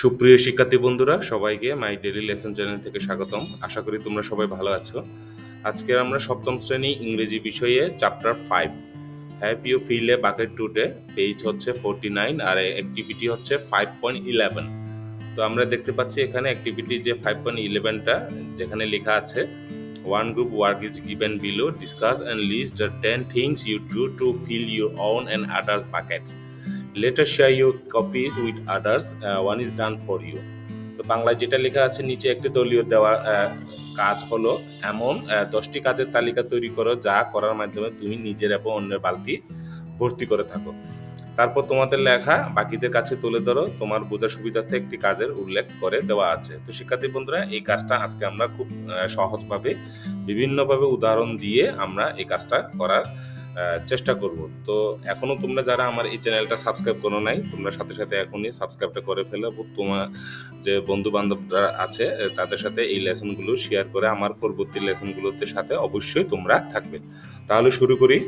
সুপ্রিয় শিক্ষার্থী বন্ধুরা, সবাইকে মাই ডেলি লেসন চ্যানেল থেকে স্বাগতম। আশা করি তোমরা সবাই ভালো আছো। আজকে আমরা সপ্তম শ্রেণি ইংরেজি বিষয়ে chapter five have you fill a bucket today page হচ্ছে ফোরটি নাইন আর অ্যাক্টিভিটি হচ্ছে ফাইভ পয়েন্ট ইলেভেন তো আমরা দেখতে পাচ্ছি এখানে অ্যাক্টিভিটি যে ফাইভ পয়েন্ট ইলেভেনটা যেখানে লেখা আছে one group work is given below discuss and list the ten things you do to fill your own and others buckets later share your copies with others one is done for you তো বাংলায় যেটা লেখা আছে, নিচে একটি দলীয় দেওয়া কাজ হলো এমন দশটি কাজের তালিকা তৈরি করো, যা করার মাধ্যমে তুমি নিজের এবং অন্যের বালতি ভর্তি করে থাকো। তারপর তোমাদের লেখা, বাকিদের কাছে তুলে ধরো, তোমার বোঝার সুবিধার্থে একটি কাজের উল্লেখ করে দেওয়া আছে। তো শিক্ষার্থী বন্ধুরা, এই কাজটা আজকে আমরা খুব সহজভাবে, বিভিন্নভাবে উদাহরণ দিয়ে আমরা এই কাজটা করার চেষ্টা করব। তো এখনও তোমরা যারা আমার এই চ্যানেলটা সাবস্ক্রাইব করো নাই, তোমরা সাথে সাথে এখনই সাবস্ক্রাইবটা করে ফেলো তোমার যে বন্ধু বান্ধবরা আছে তাদের সাথে এই লেসনগুলো শেয়ার করে আমার পরবর্তী লেসনগুলোতে সাথে অবশ্যই তোমরা থাকবে। তাহলে শুরু করি।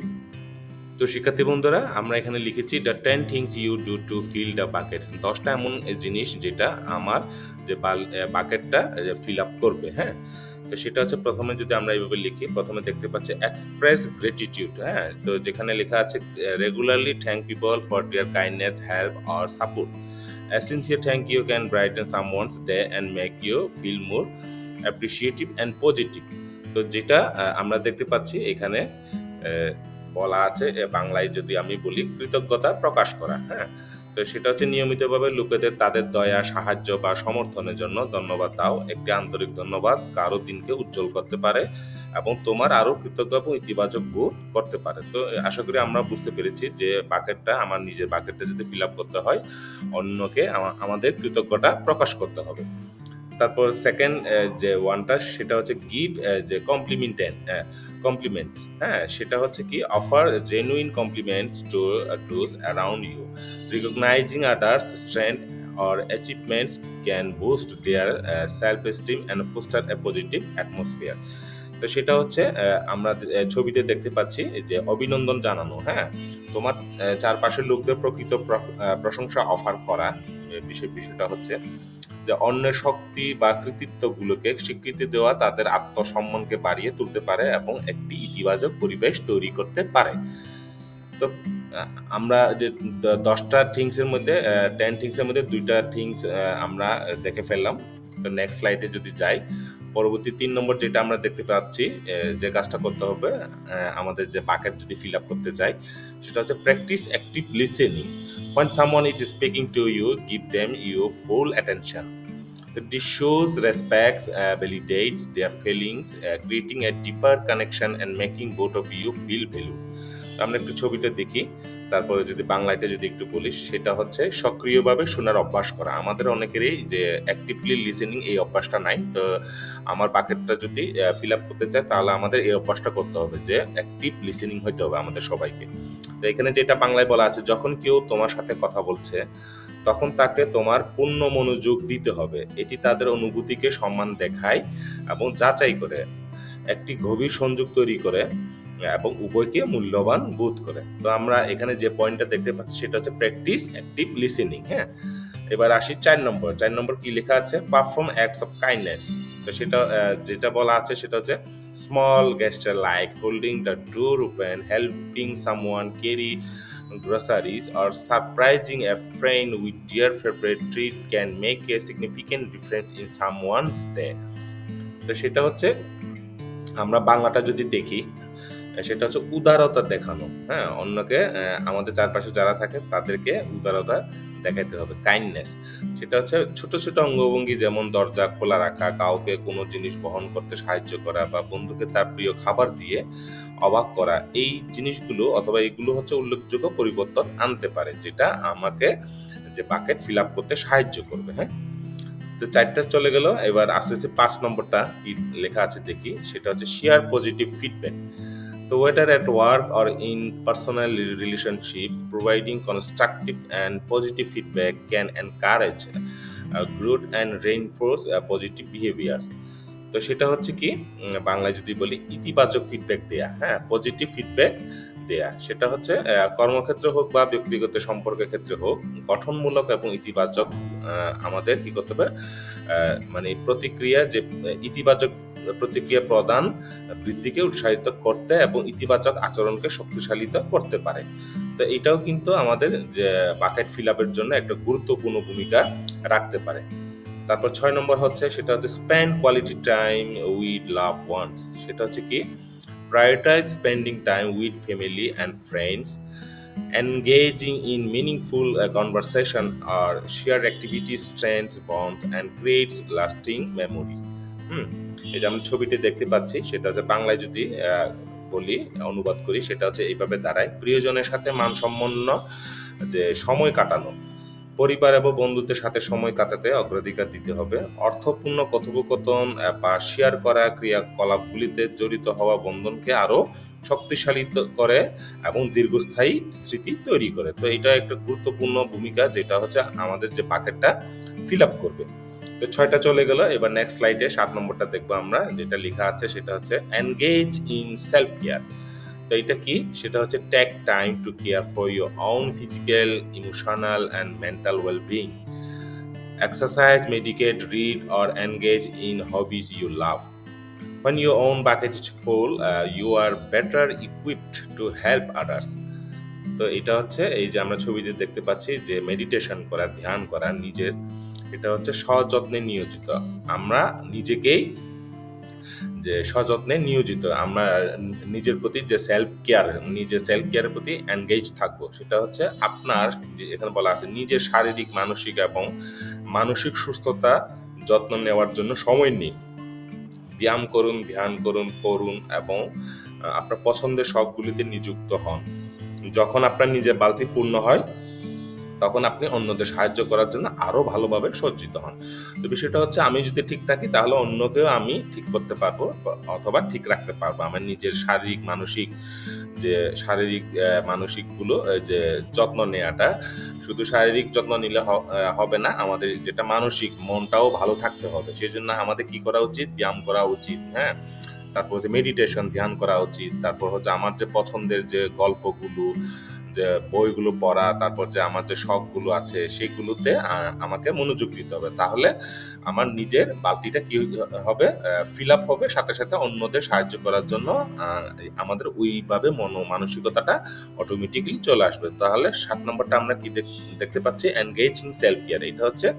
তো শিক্ষার্থী বন্ধুরা, আমরা এখানে লিখেছি the ten things you do to fill the buckets দশটা এমন জিনিস যেটা আমার যে বাকেটটা ফিল আপ করবে হ্যাঁ? তো সেটা হচ্ছে প্রথমে যদি আমরা এইভাবে লিখি, প্রথমে দেখতে পাচ্ছি এক্সপ্রেস গ্রেটিটিউড হ্যাঁ? তো যেখানে লেখা আছে regularly thank people for their kindness help or support sincere thank you can brighten someone's day and make you feel more appreciative and positive তো যেটা আমরা দেখতে পাচ্ছি এখানে বলা আছে বাংলায় যদি আমি বলি কৃতজ্ঞতা প্রকাশ করা হ্যাঁ? তো সেটা হচ্ছে নিয়মিতভাবে লোকেদের তাদের দয়া, সাহায্য বা সমর্থনের জন্য ধন্যবাদ দাও। একটি আন্তরিক ধন্যবাদ, কারও দিনকে উজ্জ্বল করতে পারে এবং তোমার আরও কৃতজ্ঞ এবং ইতিবাচক বোধ করতে পারে। তো আশা করি আমরা বুঝতে পেরেছি যে বাকেটটা, আমার নিজের বাকেটটা যদি ফিল আপ করতে হয়, অন্যকে আমাদের কৃতজ্ঞতা প্রকাশ করতে হবে। তারপর সেকেন্ড যে ওয়ানটা সেটা হচ্ছে গিভ যে কমপ্লিমেন্টেন কমপ্লিমেন্টস হ্যাঁ সেটা হচ্ছে কি offer genuine compliments to those around you recognizing others strength or achievements can boost their uh, self-esteem and foster a positive atmosphere. তো সেটা হচ্ছে আমরা ছবিতে দেখতে পাচ্ছি যে অভিনন্দন জানানো হ্যাঁ? তোমার চারপাশের লোকদের প্রকৃত প্রশংসা অফার করা বিষয় বিষয়টা হচ্ছে যে অন্যের শক্তি বা কৃতিত্বগুলোকে স্বীকৃতি দেওয়া তাদের আত্মসম্মানকে বাড়িয়ে তুলতে পারে এবং একটি ইতিবাচক পরিবেশ তৈরি করতে পারে। তো আমরা যে দশটা থিংসের মধ্যে টেন থিংসের মধ্যে দুইটা থিংস আমরা দেখে ফেললাম। তো নেক্সট স্লাইডে যদি যাই, পরবর্তী তিন নম্বর যেটা আমরা দেখতে পাচ্ছি যে কাজটা করতে হবে আমাদের যে বাকেট যদি ফিল আপ করতে চাই, সেটা হচ্ছে practise active listening when someone is speaking to you, give them your full attention. This shows respect uh, validates their feelings uh, creating a deeper connection and making both of you feel valued. আমরা একটু ছবিটা দেখি তারপরে যদি বাংলাটা যদি একটু বলি সেটা হচ্ছে সক্রিয়ভাবে শোনার অভ্যাস করা। আমাদের অনেকেরই যে অ্যাক্টিভলি লিসেনিং এই অভ্যাসটা নাই তো আমার বাকেটটা যদি ফিল আপ করতে চায় তাহলে আমাদের এই অভ্যাসটা করতে হবে যে অ্যাক্টিভ লিসেনিং হইতে হবে আমাদের সবাইকে। তো এখানে যেটা বাংলায় বলা আছে যখন কেউ তোমার সাথে কথা বলছে তখন তাকে তোমার পূর্ণ মনোযোগ দিতে হবে। এটি তাদের অনুভূতিকে সম্মান দেখায় এবং যাচাই করে, একটি গভীর সংযোগ তৈরি করে এবং উভয়কে মূল্যবান বোধ করে। তো আমরা এখানে যে পয়েন্টটা দেখতে পাচ্ছি, সেটা হচ্ছে প্র্যাকটিস, অ্যাক্টিভ, লিসেনিং হ্যাঁ? এবার আসি চার নম্বর। চার নম্বর কি লেখা আছে? Perform acts of kindness. তো সেটা যেটা বলা আছে সেটা হচ্ছে small gesture like holding the door open, helping someone carry groceries or surprising a friend with their favorite treat can make a significant difference in someone's day তো সেটা হচ্ছে আমরা বাংলাটা যদি দেখি সেটা হচ্ছে উদারতা দেখানো হ্যাঁ অন্যকে আমাদের চারপাশে যারা থাকে তাদেরকে উদারতা দেখাইতে হবে কাইন্ডনেস সেটা হচ্ছে ছোট ছোট অঙ্গভঙ্গি যেমন দরজা খোলা রাখা, কাউকে কোনো জিনিস বহন করতে সাহায্য করা বা বন্ধুকে তার প্রিয় খাবার দিয়ে অবাক করা, এই জিনিসগুলো অথবা এগুলো হচ্ছে উল্লেখযোগ্য পরিবর্তন আনতে পারে, যেটা আমাকে যে বাকেট ফিল আপ করতে সাহায্য করবে হ্যাঁ? তো চারটা চলে গেল, এবার আস্তে আস্তে পাঁচ নম্বরটা কি লেখা আছে দেখি, সেটা হচ্ছে শেয়ার পজিটিভ ফিডব্যাক তো whether at work or in personal relationships providing constructive and positive feedback can encourage uh, growth and reinforce uh, positive behaviors তো সেটা হচ্ছে কি বাংলায় যদি বলি ইতিবাচক ফিডব্যাক দেয়া হ্যাঁ পজিটিভ ফিডব্যাক দেয়া সেটা হচ্ছে কর্মক্ষেত্রে হোক বা ব্যক্তিগত সম্পর্কের ক্ষেত্রে হোক গঠনমূলক এবং ইতিবাচক আমাদের কি করতে হবে মানে প্রতিক্রিয়া যে ইতিবাচক প্রতিক্রিয়া প্রদান বৃদ্ধিকে উৎসাহিত করতে এবং ইতিবাচক আচরণকে শক্তিশালিত করতে পারে। তো এটাও কিন্তু আমাদের যে বাকেট ফিল আপের জন্য একটা গুরুত্বপূর্ণ ভূমিকা রাখতে পারে। তারপর ছয় নম্বর হচ্ছে সেটা হচ্ছে spend quality time with loved ones সেটা হচ্ছে কি prioritise spending time with family and friends in meaningful uh, conversation or shared activities strengthens bonds and creates lasting memories hmm, এই যে আমরা ছবিটি দেখতে পাচ্ছি, সেটা হচ্ছে বাংলায় যদি বলি, অনুবাদ করি, সেটা হচ্ছে এইভাবে দাঁড়ায়। প্রিয়জনের সাথে মানসম্পন্ন যে সময় কাটানো, পরিবার এবং বন্ধুদের সাথে সময় কাটাতে অগ্রাধিকার দিতে হবে, অর্থপূর্ণ কথোপকথন বা শেয়ার করা ক্রিয়াকলাপগুলিতে জড়িত হওয়া বন্ধনকে আরও শক্তিশালী করে এবং দীর্ঘস্থায়ী স্মৃতি তৈরি করে। তো এটা একটা গুরুত্বপূর্ণ ভূমিকা, যেটা হচ্ছে আমাদের যে বাকেটটা ফিল আপ করবে। তো ছয়টা চলে গেল এবার নেক্সট স্লাইডে সাত নম্বরটা দেখব আমরা যেটা লেখা আছে সেটা হচ্ছে এনগেজ ইন সেলফ কেয়ার তো এটা কি? সেটা হচ্ছে take time to care for your own physical emotional and mental wellbeing exercise meditate read or engage in hobbies you love your own bucket is full uh, you are better equipped to help others তো এটা হচ্ছে এই যে আমরা ছবিতে দেখতে পাচ্ছি যে মেডিটেশন করা ধ্যান করা নিজের এটা হচ্ছে সযত্নে নিয়োজিত। আমরা নিজেকেই যে সযত্নে নিয়োজিত, আমরা নিজের প্রতি যে সেলফ কেয়ার নিজের সেলফ কেয়ারের প্রতি এনগেজ থাকব, সেটা হচ্ছে আপনার এখানে বলা আছে, নিজের শারীরিক, মানসিক এবং মানসিক সুস্থতা যত্ন নেওয়ার জন্য সময় নিন। ব্যায়াম করুন, ধ্যান করুন করুন এবং আপনার পছন্দের শখগুলিতে নিযুক্ত হন। যখন আপনার নিজের বালতি পূর্ণ হয় তখন আপনি অন্যদের সাহায্য করার জন্য আরও ভালোভাবে সজ্জিত হন। তো বিষয়টা হচ্ছে আমি যদি ঠিক থাকি তাহলে অন্যকেও আমি ঠিক করতে পারব অথবা ঠিক রাখতে পারব। আমার নিজের শারীরিক মানসিক যে শারীরিক আহ, মানসিকগুলো যে যত্ন নেওয়াটা শুধু শারীরিক যত্ন নিলে হবে না আমাদের যেটা মানসিক মনটাও ভালো থাকতে হবে। সেই জন্য আমাদের কি করা উচিত? ব্যায়াম করা উচিত হ্যাঁ? তারপর হচ্ছে মেডিটেশন ধ্যান করা উচিত। তারপর হচ্ছে আমার যে পছন্দের যে গল্পগুলো যে বইগুলো পড়া, তারপর যে আমার যে শখগুলো আছে, সেগুলোতে আমাকে মনোযোগ দিতে হবে। তাহলে আমার নিজের বালতিটা কি হবে ফিল আপ হবে, সাথে সাথে অন্যদের সাহায্য করার জন্য আমাদের ওইভাবে মন, মানসিকতাটা অটোমেটিক্যালি চলে আসবে। তাহলে সাত নম্বরটা আমরা কি দেখ- দেখতে পাচ্ছি? এনগেজ সেলফ কেয়ার এটা হচ্ছে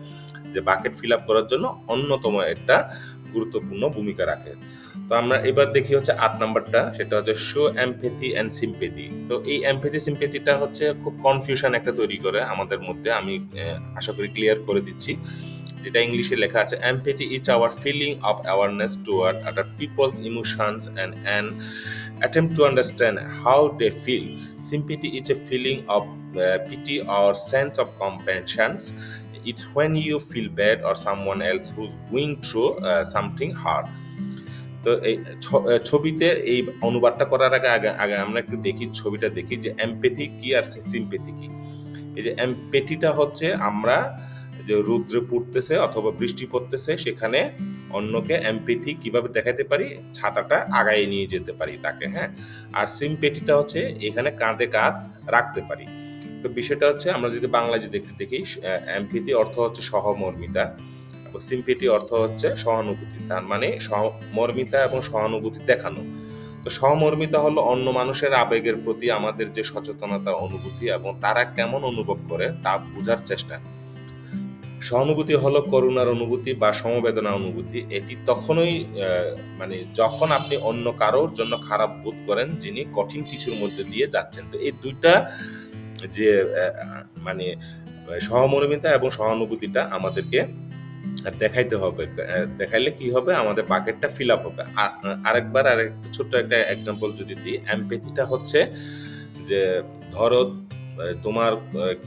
যে বাকেট ফিল আপ করার জন্য অন্যতম একটা গুরুত্বপূর্ণ ভূমিকা রাখে। তো আমরা এবার দেখি হচ্ছে আট নাম্বারটা সেটা হচ্ছে শো এমপেথি অ্যান্ড সিম্পেথি তো এই এমপেথি সিম্পেথিটা হচ্ছে খুব কনফিউশন একটা তৈরি করে আমাদের মধ্যে আমি আশা করি ক্লিয়ার করে দিচ্ছি। যেটা ইংলিশে লেখা আছে empathy is our feeling of awareness toward other people's emotions and an attempt to understand how they feel sympathy is a feeling of pity pity sense of of it's you feel bad or someone else who's going through uh, something hard. তো এই ছবিতে এই অনুবাদটা করার আগে আগে আগে আমরা একটু দেখি, ছবিটা দেখি যে এমপেথি কি আর সিম্পেথি কি। এই যে এমপেথিটা হচ্ছে আমরা যে রুদ্রে পড়তেছে অথবা বৃষ্টি পড়তেছে, সেখানে অন্যকে এমপেথি কীভাবে দেখাতে পারি? ছাতাটা আগায় নিয়ে যেতে পারি তাকে হ্যাঁ? আর সিম্পেথিটা হচ্ছে এখানে কাঁধে কাঁধ রাখতে পারি। তো বিষয়টা হচ্ছে আমরা যদি বাংলায় যদি দেখি এমপেথি অর্থ হচ্ছে সহমর্মিতা। এবং সিম্পেথি অর্থ হচ্ছে সহানুভূতি, তার মানে সহমর্মিতা এবং সহানুভূতি দেখানো। তো সহমর্মিতা হলো অন্য মানুষের আবেগের প্রতি আমাদের যে সচেতনতা, অনুভূতি এবং তারা কেমন অনুভব করে তা বোঝার চেষ্টা। সহানুভূতি হলো করুণার অনুভূতি বা সমবেদনা অনুভূতি। এটি তখনই মানে যখন আপনি অন্য কারোর জন্য খারাপ বোধ করেন যিনি কঠিন কিছুর মধ্যে দিয়ে যাচ্ছেন। তো এই দুইটা যে মানে সহমর্মিতা এবং সহানুভূতিটা আমাদেরকে দেখাইতে হবে। দেখাইলে কি হবে? আমাদের বাকেটটা ফিল আপ হবে। আর আরেকবার আরেক ছোট্ট একটা এক্সাম্পল যদি দিই এমপেথিটা হচ্ছে যে, ধরো তোমার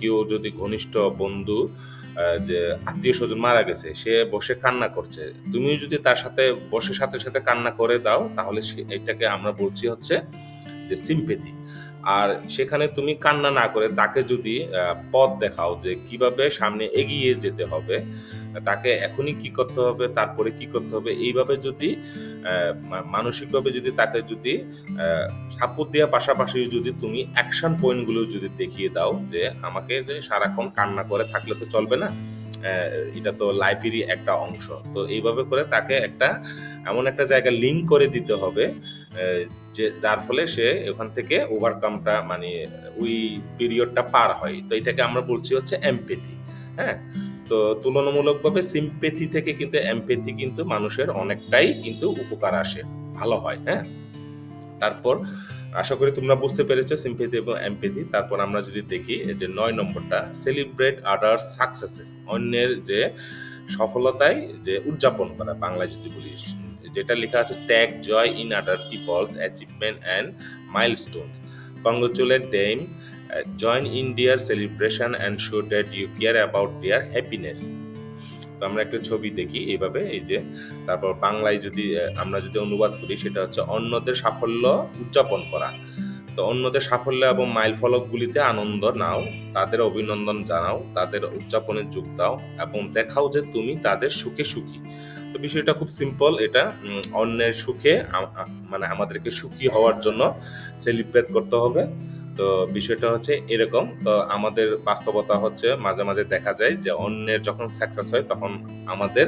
কেউ যদি ঘনিষ্ঠ বন্ধু যে আত্মীয় স্বজন মারা গেছে, সে বসে কান্না করছে। তুমিও যদি তার সাথে বসে সাথে সাথে কান্না করে দাও, তাহলে এটাকে আমরা বলছি হচ্ছে যে সিম্পেথি আর সেখানে তুমি কান্না না করে তাকে যদি পথ দেখাও যে কীভাবে সামনে এগিয়ে যেতে হবে তাকে এখনই কি করতে হবে, তারপরে কি করতে হবে, এইভাবে যদি মানসিকভাবে যদি তাকে যদি সাপোর্ট দেওয়ার পাশাপাশি যদি তুমি অ্যাকশন পয়েন্টগুলো যদি দেখিয়ে দাও যে আমাকে সারাক্ষণ কান্না করে থাকলে তো চলবে না এটা তো লাইফেরই একটা অংশ। তো এইভাবে করে তাকে একটা, এমন একটা জায়গা লিঙ্ক করে দিতে হবে যে যার ফলে সে ওখান থেকে ওভারকামটা মানে ওই পিরিয়ডটা পার হয়। তো এটাকে আমরা বলছি হচ্ছে এমপেথি হ্যাঁ? তো তুলনামূলকভাবে সিম্পেথি থেকে কিন্তু এমপেথি কিন্তু মানুষের অনেকটাই কিন্তু উপকার আসে, ভালো হয় হ্যাঁ? তারপর আশা করি তোমরা বুঝতে পেরেছ সিম্পেথি এবং এমপেথি তারপর আমরা যদি দেখি যে নয় নম্বরটা সেলিব্রেট আদার্স সাকসেসেস অন্যের যে সফলতায় যে উদযাপন করা, বাংলায় যদি বলি, যেটা লেখা আছে take joy in other people's achievement and milestones congratulate them join in their celebration and show that you care about their happiness তো আমরা একটা ছবি দেখি এইভাবে, এই যে, তারপর বাংলায় যদি আমরা যদি অনুবাদ করি, সেটা হচ্ছে অন্যদের সাফল্য উদযাপন করা। তো অন্যদের সাফল্য এবং মাইল ফলকগুলিতে আনন্দ নাও, তাদের অভিনন্দন জানাও, তাদের উদযাপনে যোগ দাও এবং দেখাও যে তুমি তাদের সুখে সুখী। তো বিষয়টা খুব সিম্পল এটা অন্যের সুখে মানে আমাদেরকে সুখী হওয়ার জন্য সেলিব্রেট করতে হবে। তো বিষয়টা হচ্ছে এরকম। তো আমাদের বাস্তবতা হচ্ছে মাঝে মাঝে দেখা যায় যে অন্যের যখন সাকসেস হয় তখন আমাদের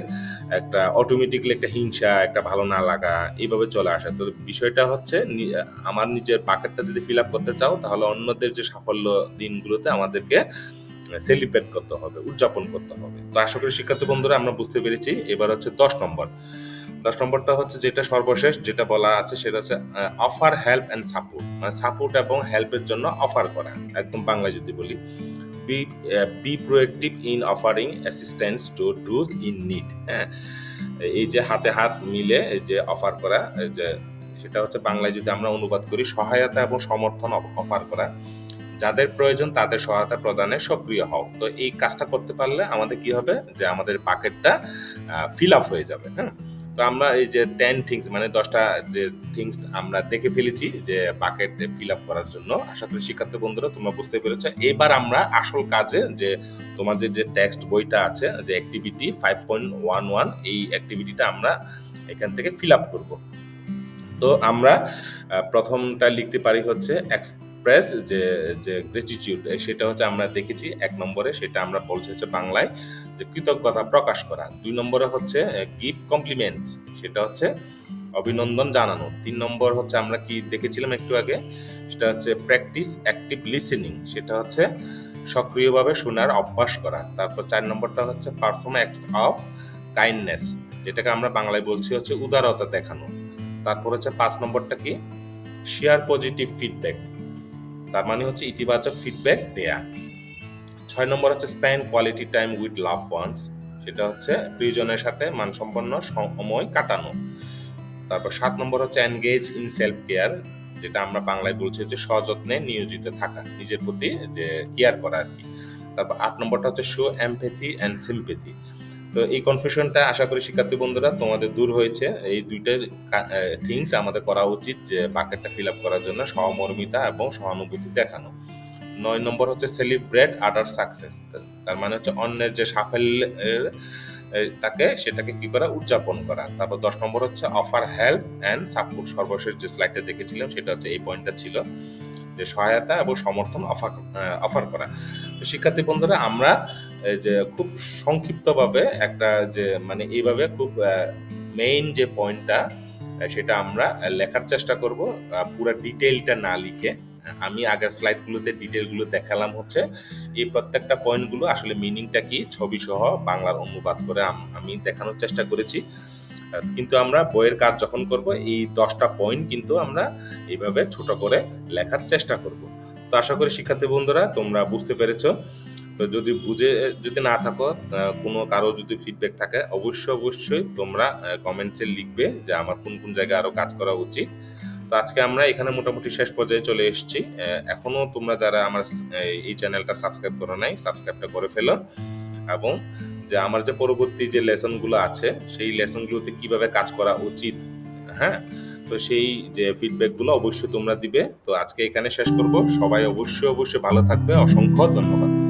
একটা অটোমেটিকলি একটা হিংসা, একটা ভালো না লাগা এইভাবে চলে আসে। তো বিষয়টা হচ্ছে আমার নিজের বাকেটটা যদি ফিল আপ করতে চাও তাহলে অন্যদের যে সাফল্য দিনগুলোতে আমাদেরকে সেলিব্রেট করতে হবে, উদযাপন করতে হবে। তো আশা করি শিক্ষার্থী বন্ধুরা আমরা বুঝতে পেরেছি। এবার হচ্ছে দশ নম্বর। দশ নম্বরটা হচ্ছে যেটা সর্বশেষ যেটা বলা আছে, সেটা হচ্ছে অফার হেল্প অ্যান্ড সাপোর্ট মানে সাপোর্ট এবং হেল্পের জন্য অফার করা, একদম বাংলায় যদি বলি। Be be proactive in offering assistance to those in need হ্যাঁ এই যে হাতে হাত মিলে এই যে অফার করা যে সেটা হচ্ছে বাংলায় যদি আমরা অনুবাদ করি, সহায়তা এবং সমর্থন অফার করা। যাদের প্রয়োজন তাদের সহায়তা প্রদানে সক্রিয় হও। তো এই কাজটা করতে পারলে আমাদের কি হবে? যে আমাদের বাকেটটা ফিল আপ হয়ে যাবে। হ্যাঁ তো আমরা এই যে টেন থিংস মানে দশটা যে থিংস আমরা দেখে ফেলেছি যে বাকেট ফিল আপ করার জন্য, আশা করি শিক্ষার্থী বন্ধুরা তোমরা বুঝতে পেরেছ। এবার আমরা আসল কাজে যে তোমাদের যে টেক্সট বইটা আছে, যে activity five point one one এই অ্যাক্টিভিটিটা আমরা এখান থেকে ফিল আপ করব। তো আমরা প্রথমটা লিখতে পারি হচ্ছে এক্সপ্রেস যে যে গ্রেটিটিউড সেটা হচ্ছে আমরা দেখেছি, এক নম্বরে সেটা আমরা বলছি হচ্ছে বাংলায় যে কৃতজ্ঞতা প্রকাশ করা। দুই নম্বরে হচ্ছে গিভ কমপ্লিমেন্টস সেটা হচ্ছে অভিনন্দন জানানো। তিন নম্বর হচ্ছে আমরা কি দেখেছিলাম একটু আগে? সেটা হচ্ছে প্র্যাকটিস অ্যাক্টিভ লিসেনিং সেটা হচ্ছে সক্রিয়ভাবে শোনার অভ্যাস করা। তারপর চার নম্বরটা হচ্ছে পারফর্ম অ্যাক্ট অফ কাইন্ডনেস যেটাকে আমরা বাংলায় বলছি হচ্ছে উদারতা দেখানো। তারপর হচ্ছে পাঁচ নম্বরটা কি? শেয়ার পজিটিভ ফিডব্যাক তার মানে হচ্ছে ইতিবাচক ফিডব্যাক দেয়া। ছয় নম্বর হচ্ছে spend quality time with loved ones সেটা হচ্ছে প্রিয়জনের সাথে মানসম্পন্ন সময় কাটানো। তারপর সাত নম্বর হচ্ছে এনগেজ ইন সেলফ কেয়ার যেটা আমরা বাংলায় বলছি হচ্ছে সযত্নে নিয়োজিত থাকা, নিজের প্রতি যে কেয়ার করা আর কি। তারপর আট নম্বরটা হচ্ছে শো এমপ্যাথি অ্যান্ড সিম্পেথি তো এই কনফিউশনটা আশা করি শিক্ষার্থী বন্ধুরা তোমাদের দূর হয়েছে। এই দুইটার থিংস আমাদের করা উচিত যে বাকেটটা ফিল আপ করার জন্য সহমর্মিতা এবং সহানুভূতি দেখানো। নয় নম্বর হচ্ছে সেলিব্রেট আদার সাকসেস তার মানে হচ্ছে অন্যের যে সাফল্যের তাকে সেটাকে কি করা? উদযাপন করা। তারপর দশ নম্বর হচ্ছে অফার হেল্প অ্যান্ড সাপোর্ট সর্বশেষ যে স্লাইডটা দেখেছিলাম সেটা হচ্ছে এই পয়েন্টটা ছিল যে সহায়তা এবং সমর্থন অফার অফার করা। তো শিক্ষার্থী বন্ধুরা, আমরা যে খুব সংক্ষিপ্তভাবে একটা যে মানে এইভাবে খুব মেইন যে পয়েন্টটা সেটা আমরা লেখার চেষ্টা করব। পুরো ডিটেইলটা না লিখে। আমি আগের স্লাইডগুলোতে ডিটেলগুলো দেখালাম হচ্ছে, এই প্রত্যেকটা পয়েন্টগুলো আসলে মিনিংটা কি ছবি সহ বাংলার অনুবাদ করে আমি দেখানোর চেষ্টা করেছি। কিন্তু আমরা বইয়ের কাজ যখন করব, এই দশটা পয়েন্ট কিন্তু আমরা এইভাবে ছোট করে লেখার চেষ্টা করব। তো আশা করি শিক্ষার্থী বন্ধুরা তোমরা বুঝতে পেরেছ। তো যদি বুঝে যদি না থাকো কোনো কারও যদি ফিডব্যাক থাকে অবশ্যই অবশ্যই তোমরা কমেন্টসে লিখবে যে আমার কোন কোন জায়গায় আরও কাজ করা উচিত। তো আজকে আমরা এখানে মোটামুটি শেষ পর্যায়ে চলে এসেছি। আহ, এখনও তোমরা যারা আমার এই চ্যানেলটা সাবস্ক্রাইব করো নাই সাবস্ক্রাইবটা করে ফেলো। এবং যে আমার যে পরবর্তী যে লেসনগুলো আছে সেই লেসনগুলোতে কীভাবে কাজ করা উচিত হ্যাঁ? তো সেই যে ফিডব্যাকগুলো অবশ্যই তোমরা দিবে। তো আজকে এখানে শেষ করব। সবাই অবশ্যই অবশ্যই ভালো থাকবে। অসংখ্য ধন্যবাদ।